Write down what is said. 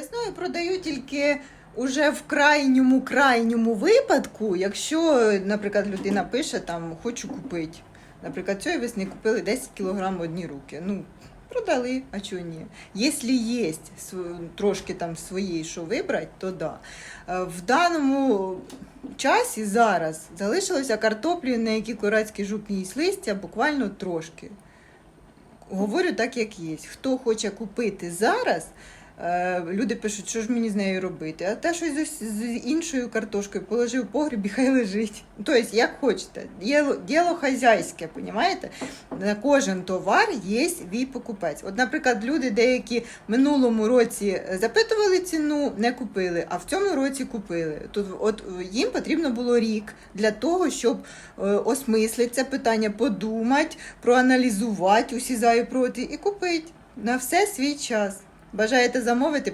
Весною продаю тільки уже в крайньому крайньому випадку, якщо, наприклад, людина пише там хочу купити. Наприклад, цієї весни купили 10 кг одні руки. Ну, продали, а чого ні? Якщо є трошки там свої, що вибрати, то да. Е, В даному часі зараз залишилося картоплі, на які корацький жук їсть листя, буквально трошки. Говорю так, як є. Хто хоче купити зараз, люди пишуть, що ж мені з нею робити. А те щось з, іншою картошкою положив погріб і хай лежить. Тобто, як хочете. Діло, діло хазяйське, понімаєте? На кожен товар є свій покупець. От, наприклад, люди деякі минулому році запитували ціну, не купили, а в цьому році купили. Тут от їм потрібно було рік для того, щоб е, осмислити це питання, подумати, проаналізувати усі за і проти і купити на все свій час. Бажаєте замовити?